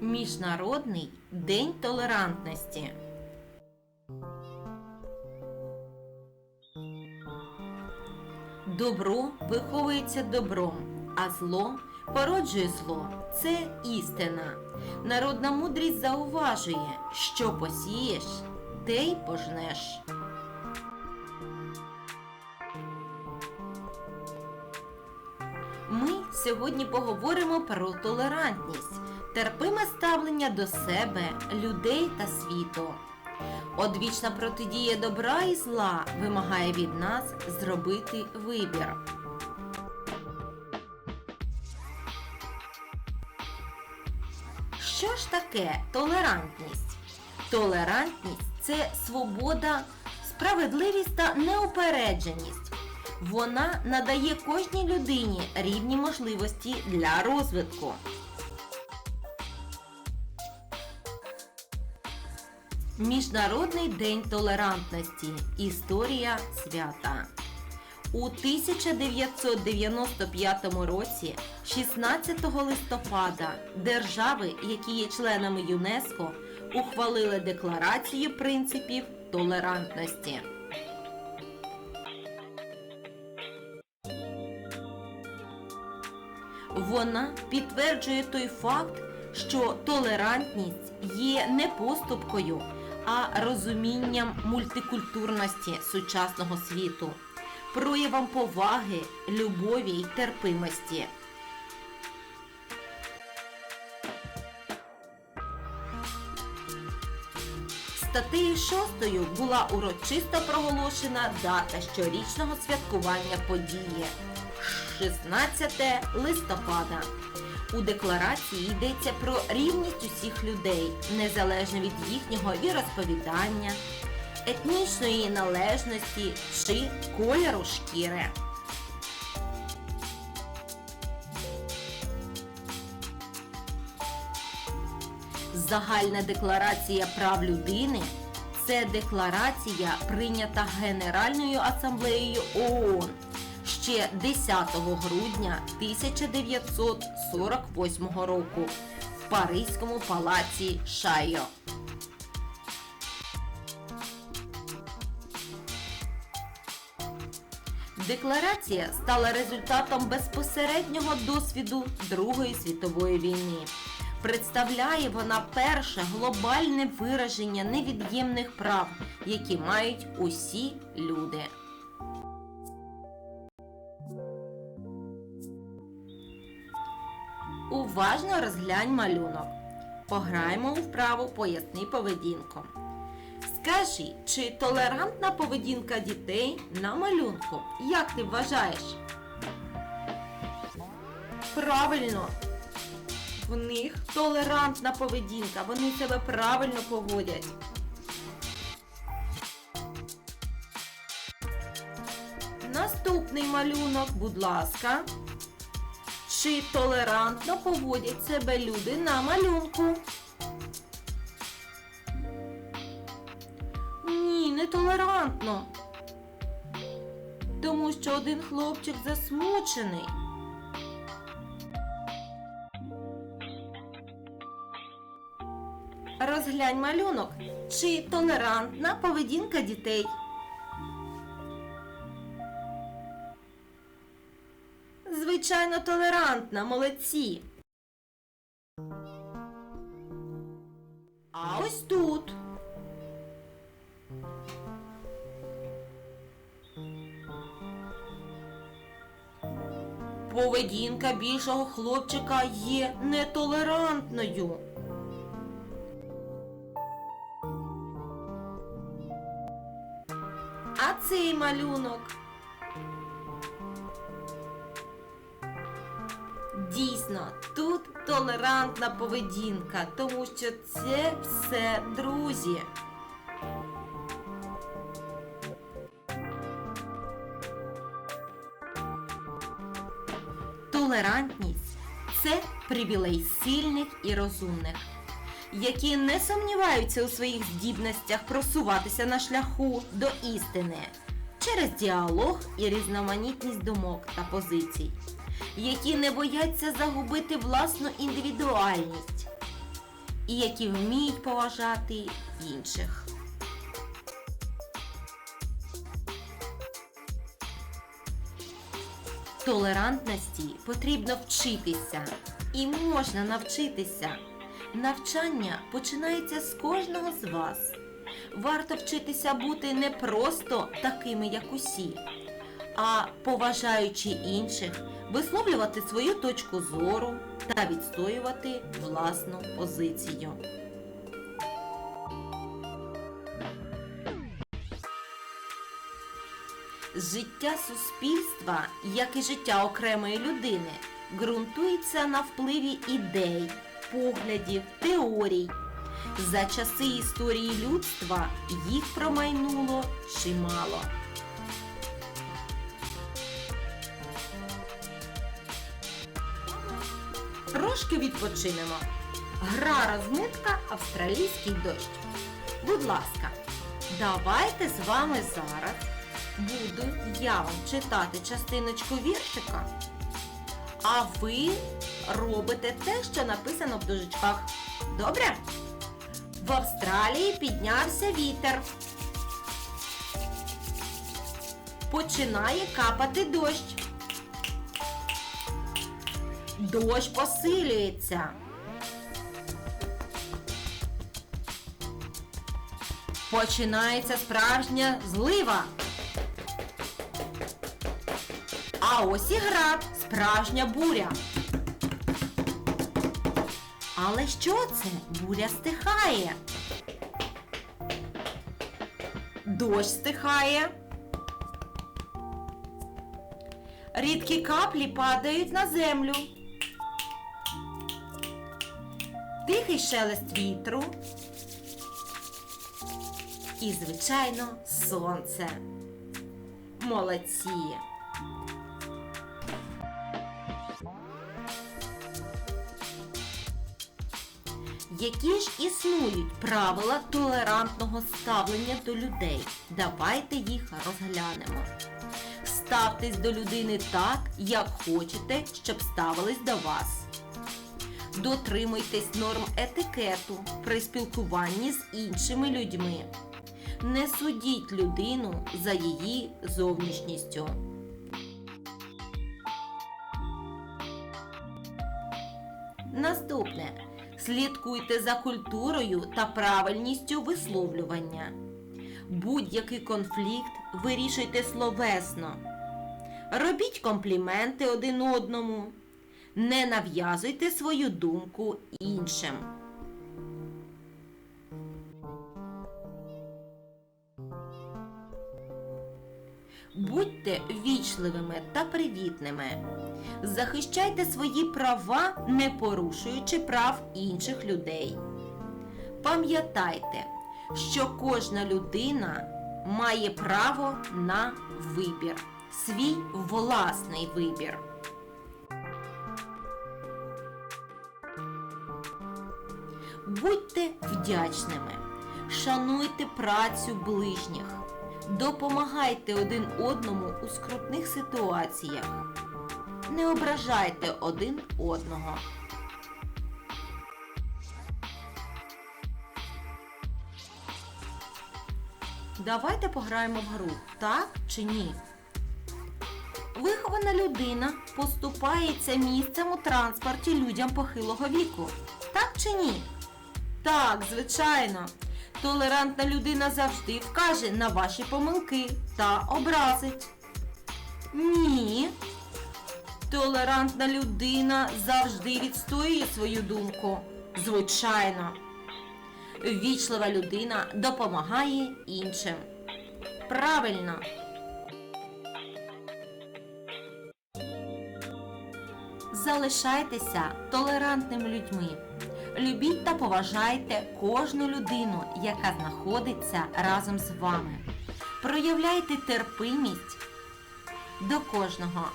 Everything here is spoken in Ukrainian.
Міжнародний день толерантності. Добро виховується добром, а зло породжує зло. Це істина. Народна мудрість зауважує, що посієш, те й пожнеш. Ми сьогодні поговоримо про толерантність, терпиме ставлення до себе, людей та світу. Одвічна протидія добра і зла вимагає від нас зробити вибір. Що ж таке толерантність? Толерантність це свобода, справедливість та неупередженість. Вона надає кожній людині рівні можливості для розвитку. Міжнародний день толерантності. Історія свята. У 1995 році, 16 листопада, держави, які є членами ЮНЕСКО, ухвалили декларацію принципів толерантності. Вона підтверджує той факт, що толерантність є не поступкою, а розумінням мультикультурності сучасного світу, проявом поваги, любові й терпимості. Статтею 6 була урочисто проголошена дата щорічного святкування події 16 листопада. У декларації йдеться про рівність усіх людей, незалежно від їхнього віросповідання, етнічної належності чи кольору шкіри. Загальна декларація прав людини це декларація, прийнята Генеральною асамблеєю ООН ще 10 грудня 1948 року в Паризькому палаці Шайо. Декларація стала результатом безпосереднього досвіду Другої світової війни. Представляє вона перше глобальне вираження невід'ємних прав, які мають усі люди. Уважно розглянь малюнок. Пограємо у вправу поясни поведінку. Скажи, чи толерантна поведінка дітей на малюнку? Як ти вважаєш? Правильно. В них толерантна поведінка, вони себе правильно поводять. Наступний малюнок, будь ласка. Чи толерантно поводять себе люди на малюнку? Ні, не толерантно. Тому що один хлопчик засмучений. Розглянь малюнок. Чи толерантна поведінка дітей? Звичайно, толерантна, молодці. А ось тут. Поведінка більшого хлопчика є нетолерантною. А цей малюнок. Дійсно, тут толерантна поведінка, тому що це все друзі. Толерантність це привілей сильних і розумних, які не сумніваються у своїх здібностях просуватися на шляху до істини через діалог і різноманітність думок та позицій, які не бояться загубити власну індивідуальність, і які вміють поважати інших. Толерантності потрібно вчитися і можна навчитися. Навчання починається з кожного з вас. Варто вчитися бути не просто такими, як усі, а поважаючи інших, висловлювати свою точку зору та відстоювати власну позицію. Життя суспільства, як і життя окремої людини, ґрунтується на впливі ідей, поглядів, теорій. За часи історії людства їх промайнуло чимало. Трошки відпочинемо. Гра розмитка австралійський дощ. Будь ласка, давайте з вами зараз буду я вам читати частиночку віршика, а ви робите те, що написано в дужечках. Добре? В Австралії піднявся вітер. Починає капати дощ. Дощ посилюється. Починається справжня злива. А ось і град, справжня буря. Але що це? Буря стихає. Дощ стихає. Рідкі каплі падають на землю. Тихий шелест вітру. І, звичайно, сонце. Молодці! Які ж існують правила толерантного ставлення до людей? Давайте їх розглянемо. Ставтесь до людини так, як хочете, щоб ставились до вас. Дотримуйтесь норм етикету при спілкуванні з іншими людьми. Не судіть людину за її зовнішністю. Наступне. Слідкуйте за культурою та правильністю висловлювання. Будь-який конфлікт вирішуйте словесно. Робіть компліменти один одному. Не нав'язуйте свою думку іншим. Будьте вічливими та привітними. Захищайте свої права, не порушуючи прав інших людей. Пам'ятайте, що кожна людина має право на вибір, свій власний вибір. Будьте вдячними, шануйте працю ближніх, допомагайте один одному у скрутних ситуаціях. Не ображайте один одного. Давайте пограємо в гру, так чи ні? Вихована людина поступається місцем у транспорті людям похилого віку. Так чи ні? Так, звичайно. Толерантна людина завжди вкаже на ваші помилки та образить. Ні. Толерантна людина завжди відстоює свою думку. Звичайно. Вічлива людина допомагає іншим. Правильно. Залишайтеся толерантними людьми. Любіть та поважайте кожну людину, яка знаходиться разом з вами. Проявляйте терпимість до кожного